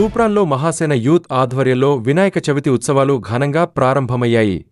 తూప్రాన్లో Mahasena youth ఆధ్వర్యంలో వినాయక చవితి ఉత్సవాలు ఘనంగా ప్రారంభమయ్యాయి.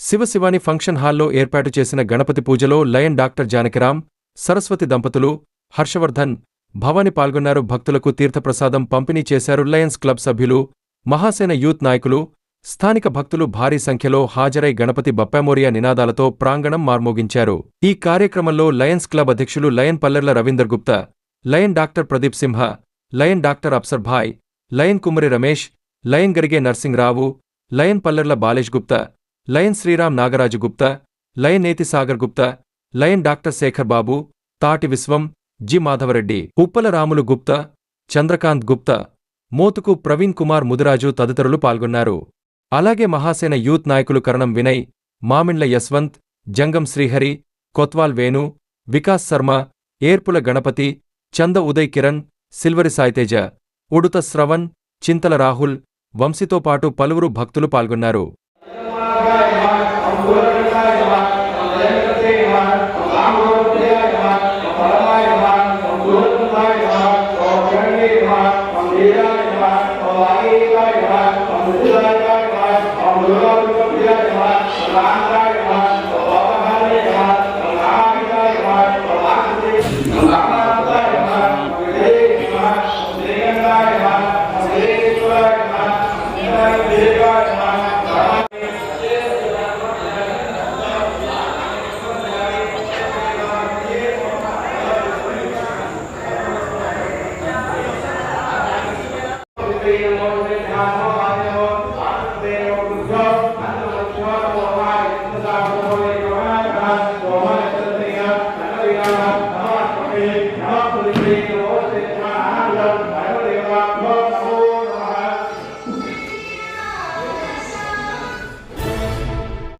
శివశివాని ఫంక్షన్ హాల్లో ఏర్పాటు చేసిన గణపతి పూజలో లయన్ డాక్టర్ జానకిరాం సరస్వతి దంపతులు హర్షవర్ధన్ భవాని పాల్గొన్నారు. భక్తులకు తీర్థప్రసాదం పంపిణీ చేశారు లయన్స్ క్లబ్ సభ్యులు మహాసేన యూత్ నాయకులు స్థానిక భక్తులు భారీ సంఖ్యలో హాజరై గణపతి బప్పామోరియా నినాదాలతో ప్రాంగణం మార్మోగించారు. ఈ కార్యక్రమంలో లయన్స్ క్లబ్ అధ్యక్షులు lion Pallerla Ravinder Gupta lion doctor Pradeep Simha lion doctor Apsar Bhai lion Kumari Ramesh lion Garige Narsingrao lion Pallerla Balesh Gupta lion Sriram Nagaraju Gupta lion Neti Sagar Gupta lion doctor Shekar Babu Tati Vishwam G Madhavareddy Uppala Ramulu Gupta Chandrakanth Gupta Mothuku Praveen Kumar Mudiraju తదితరులు పాల్గొన్నారు. అలాగే Mahasena youth నాయకులు కరణం వినయ్ మామిండ్ల యశ్వంత్ జంగం శ్రీహరి కొత్వాల్ వేణు వికాస్ శర్మ ఏర్పుల గణపతి చంద ఉదయ్ కిరణ్ సిల్వరి సాయితేజ. ఉడుత శ్రవణ్ చింతల రాహుల్ వంశీతో పాటు పలువురు భక్తులు పాల్గొన్నారు Thank you. be the Lord